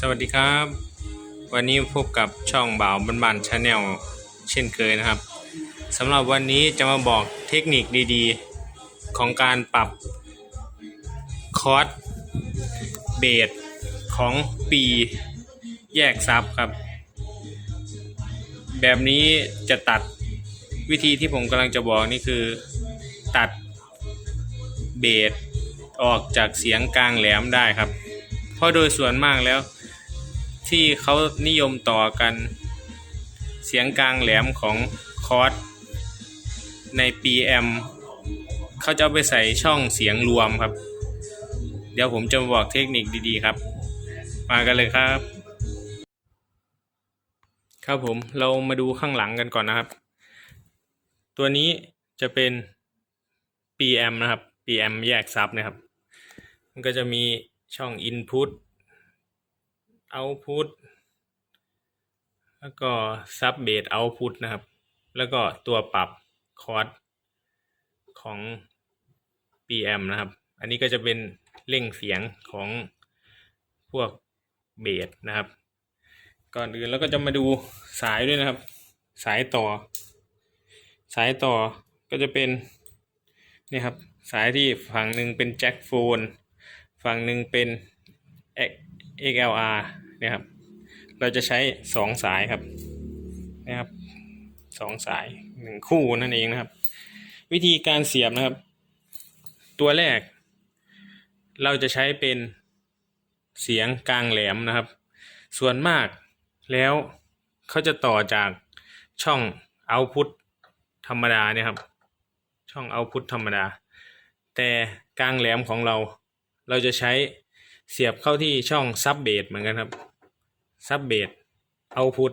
สวัสดีครับ วันนี้พบกับช่องบ่าวบันๆชาแนลเช่นเคยนะครับสำหรับวันนี้จะมาบอกเทคนิคดีๆ ของการปรับคอร์สเบสของปีแยกซับครับ แบบนี้จะตัดวิธีที่ผมกำลังจะบอกนี่คือตัดเบสออกจากเสียงกลางแหลมได้ครับ เพราะโดยส่วนมากแล้ว ที่เขานิยมต่อกัน เสียงกลางแหลมของคอร์สใน PM เขาจะเอาไปใส่ช่องเสียงรวมครับ เดี๋ยวผมจะบอกเทคนิคดีๆครับ มากันเลยครับ ครับผมเรามาดูข้างหลังกันก่อนนะครับ ตัวนี้จะเป็น PM นะครับ PM แยกซับนะครับ มันก็จะมีช่อง Input Output แล้วก็ Sub Bass Output นะครับ แล้วก็ตัวปรับคอร์สของ PM นะครับ อันนี้ก็จะเป็นเร่งเสียงของพวกเบสนะครับ ก่อนอื่นเราก็จะมาดูสายด้วยนะครับ สายต่อ สายต่อก็จะเป็นนี่ครับสายที่ฝั่งหนึ่งเป็นแจ็คโฟน ฝั่งหนึ่งเป็น XLR นี่ยครับ เราจะใช้สองสายครับนะครับสองสายหนึ่งคู่นั่นเองนะครับ วิธีการเสียบนะครับ ตัวแรก เราจะใช้เป็นเสียงกลางแหลมนะครับ ส่วนมากแล้วเขาจะต่อจากช่องเอาพุทธรรมดาเนี่ยครับ ช่องเอาพุทธธรรมดา แต่กลางแหลมของเราเราจะใช้ เสียบเข้าที่ช่องซับเบสเหมือนกันครับซับเบสเอาพุท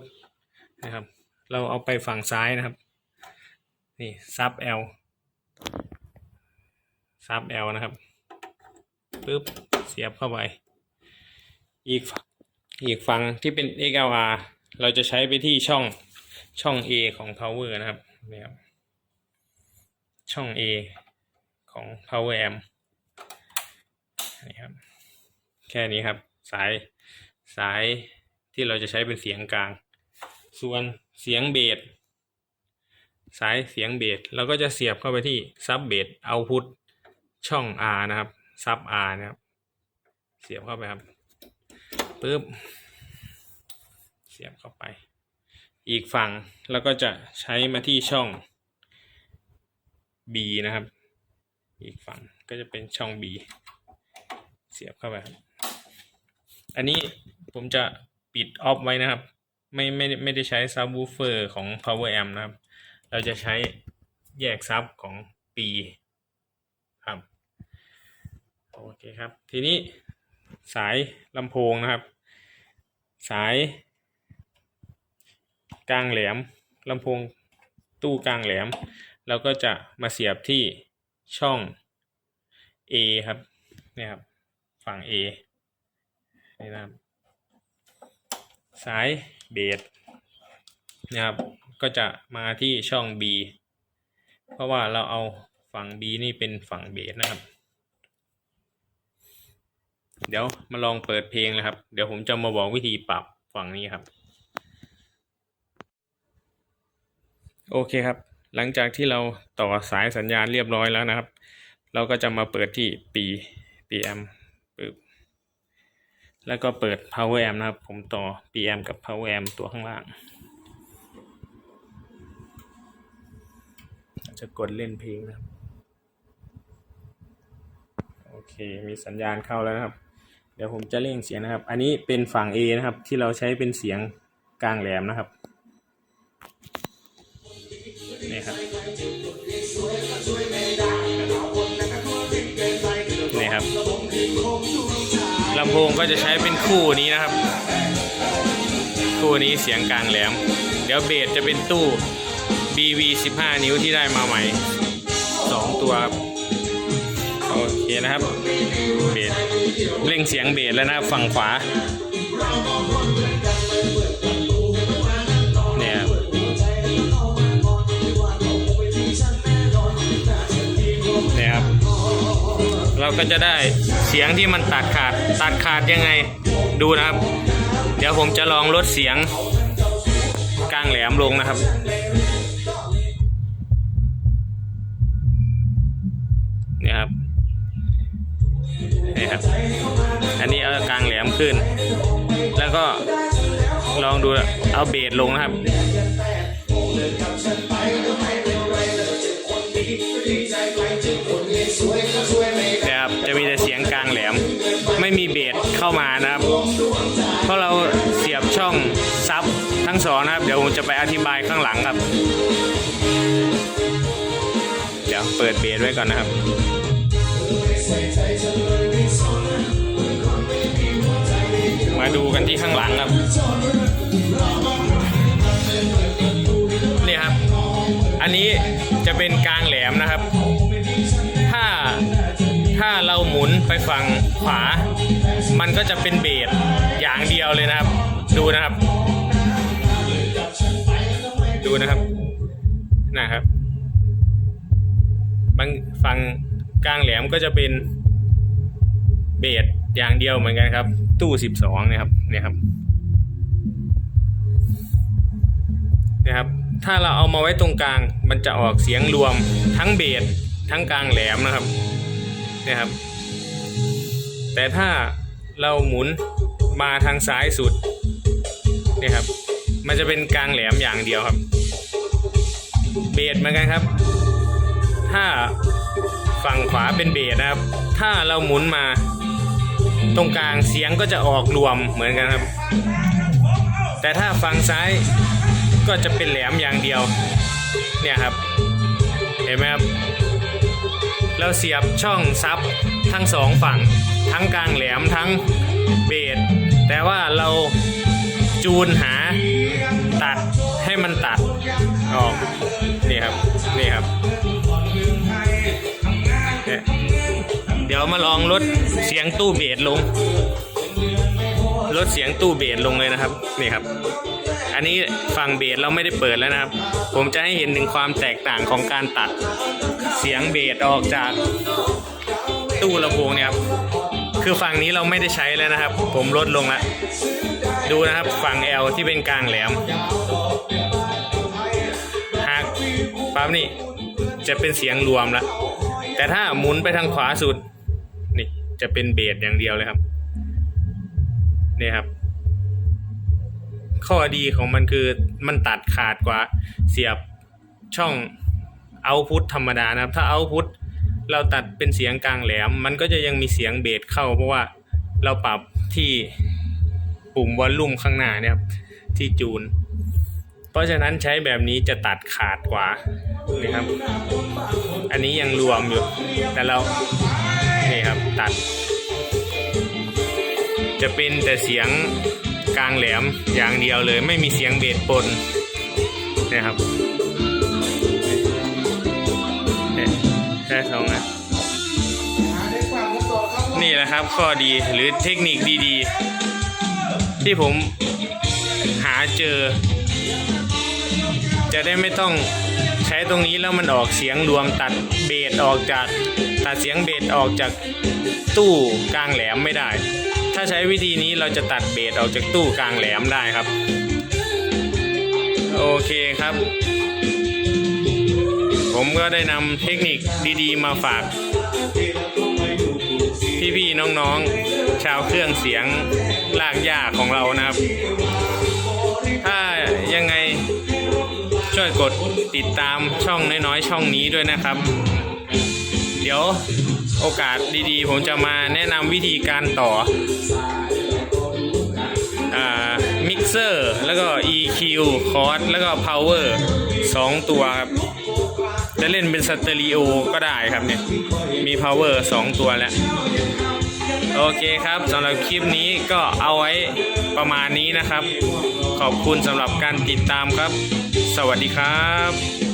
นะครับ เราเอาไปฝั่งซ้ายนะครับ นี่ซับ L ซับ L นะครับปึ๊บเสียบเข้าไป อีกฝั่งอีกฝั่งที่เป็น XLR เราจะใช้ไปที่ช่องช่อง A ของ power นะครับนี่ครับช่อง A ของ power amp นี่ครับ แค่นี้ครับ สายสายที่เราจะใช้เป็นเสียงกลาง ส่วนเสียงเบสสายเสียงเบสเราก็จะเสียบเข้าไปที่ซับเบสเอาพุทช่อง R นะครับซับ R นะครับ เสียบเข้าไปครับปึ๊บเสียบเข้าไป อีกฝั่งเราก็จะใช้มาที่ช่อง B นะครับ อีกฝั่งก็จะเป็นช่อง B เสียบเข้าไปครับ อันนี้ผมจะปิดออฟไว้นะครับ ไม่ไม่ไม่ได้ใช้ซับวูเฟอร์ของ power amp นะครับ เราจะใช้แยกซับของ B ครับ โอเคครับ ทีนี้สายลำโพงนะครับ สาย กลางแหลมลำโพงตู้กลางแหลม เราก็จะมาเสียบที่ช่อง A ครับเนี่ยครับ ฝั่ง A นี่นะครับสายเบสนะครับ ก็จะมาที่ช่อง B เพราะว่าเราเอาฝั่ง B นี่เป็นฝั่งเบสนะครับ เดี๋ยวมาลองเปิดเพลงนะครับ เดี๋ยวผมจะมาบอกวิธีปรับฝั่งนี้ครับ โอเคครับ หลังจากที่เราต่อสายสัญญาณเรียบร้อยแล้วนะครับ เราก็จะมาเปิดที่ปี PM ปึ๊บ แล้วก็เปิด power amp นะครับ ผมต่อ PM กับ power amp ตัวข้างล่าง จะกดเล่นเพลงนะครับ โอเค มีสัญญาณเข้าแล้วนะครับ เดี๋ยวผมจะเร่งเสียงนะครับ อันนี้เป็นฝั่ง A นะครับ ที่เราใช้เป็นเสียงกลางแหลมนะครับ นี่ครับ นี่ครับ ลำโพงก็จะใช้เป็นคู่นี้นะครับ คู่นี้เสียงกลางแหลม เดี๋ยวเบสจะเป็นตู้ BV 15 นิ้วที่ได้มาใหม่ 2 ตัวครับโอเคนะครับเบสเร่งเสียงเบสแล้วนะครับฝั่งขวาเนี่ยเนี่ยครับ เราก็จะได้ เสียงที่มันตัดขาดตัดขาดยังไงดูนะครับ เดี๋ยวผมจะลองลดเสียงกลางแหลมลงนะครับเนี่ยครับนี่ครับอันนี้เอากลางแหลมขึ้น แล้วก็ลองดูเอาเบสลงนะครับนะครับ เข้ามานะครับ เพราะเราเสียบช่องซับทั้งสองนะครับ เดี๋ยวผมจะไปอธิบายข้างหลังครับ เดี๋ยวเปิดเบสไว้ก่อนนะครับมาดูกันที่ข้างหลังครับ นี่ครับ อันนี้จะเป็นกลางแหลมนะครับ ถ้าถ้าเราหมุนไปฝั่งขวา มันก็จะเป็นเบสอย่างเดียวเลยนะครับ ดูนะครับ ดูนะครับนะครับบางฝั่งกลางแหลมก็จะเป็นเบสอย่างเดียวเหมือนกันครับ ตู้สิบสองนี่ยครับเนี่ยครับนะครับ ถ้าเราเอามาไว้ตรงกลางมันจะออกเสียงรวมทั้งเบสทั้งกลางแหลมนะครับเนี่ยครับ แต่ถ้า เราหมุนมาทางซ้ายสุดนี่ครับ มันจะเป็นกลางแหลมอย่างเดียวครับ เบสเหมือนกันครับ ถ้าฝั่งขวาเป็นเบสนะครับ ถ้าเราหมุนมา ตรงกลางเสียงก็จะออกรวมเหมือนกันครับ แต่ถ้าฝั่งซ้ายก็จะเป็นแหลมอย่างเดียว เนี่ยครับ เห็นไหมครับ เราเสียบช่องซับทั้งสองฝั่ง ทั้งกลางแหลมทั้งเบสแต่ว่าเราจูนหาตัดให้มันตัดออกนี่ครับนี่ครับเนี่ยเดี๋ยวมาลองลดเสียงตู้เบสลง ลดเสียงตู้เบสลงเลยนะครับนี่ครับ อันนี้ฝั่งเบสเราไม่ได้เปิดแล้วนะครับ ผมจะให้เห็นถึงความแตกต่างของการตัดเสียงเบสออกจากตู้ลำโพงเนี่ยครับคือฝั่งนี้เราไม่ได้ใช้แล้วนะครับ ผมลดลงแล้วดูนะครับฝั่ง L ที่เป็นกลางแหลมหากปั๊บนี่จะเป็นเสียงรวมแล้วแต่ถ้าหมุนไปทางขวาสุด นี่จะเป็นเบสอย่างเดียวเลยครับ นี่ยครับ ข้อดีของมันคือมันตัดขาดกว่าเสียบช่องเอาพุทธรรมดานะครับ ถ้าเอาพุทธเราตัดเป็นเสียงกลางแหลม มันก็จะยังมีเสียงเบสเข้า เพราะว่าเราปรับที่ปุ่มวอลลุ่มข้างหน้าเนี่ยครับที่จูน เพราะฉะนั้นใช้แบบนี้จะตัดขาดกว่านี่ครับ อันนี้ยังรวมอยู่ แต่เรานี่ครับตัด จะเป็นแต่เสียงกลางแหลมอย่างเดียวเลย ไม่มีเสียงเบสปนนะครับเนี่ยแค่สองนะนี่แหละครับข้อดีหรือเทคนิคดีๆ ที่ผมหาเจอ จะได้ไม่ต้องใช้ตรงนี้แล้วมันออกเสียงรวมตัดเบสออกจากตัดเสียงเบสออกจากตู้กลางแหลมไม่ได้าใช้วิธีนี้เราจะตัดเบสออกจากตู้กลางแหลมได้ครับ โอเคครับ ผมก็ได้นำเทคนิคดีๆ มาฝาก พี่ๆน้องๆ ชาวเครื่องเสียงลากยาของเรานะครับ ถ้ายังไงช่วยกดติดตามช่องน้อยๆ ช่องนี้ด้วยนะครับ เดี๋ยว โอกาสดีๆ ผมจะมาแนะนำวิธีการต่อมิกเซอร์แล้วก็ EQ คอร์สแล้วก็ Power 2 ตัวครับ จะเล่นเป็นสเตอริโอก็ได้ครับเนี่ย มี Power 2 ตัวแล้ว โอเคครับสำหรับคลิปนี้ก็เอาไว้ประมาณนี้นะครับ ขอบคุณสำหรับการติดตามครับ สวัสดีครับ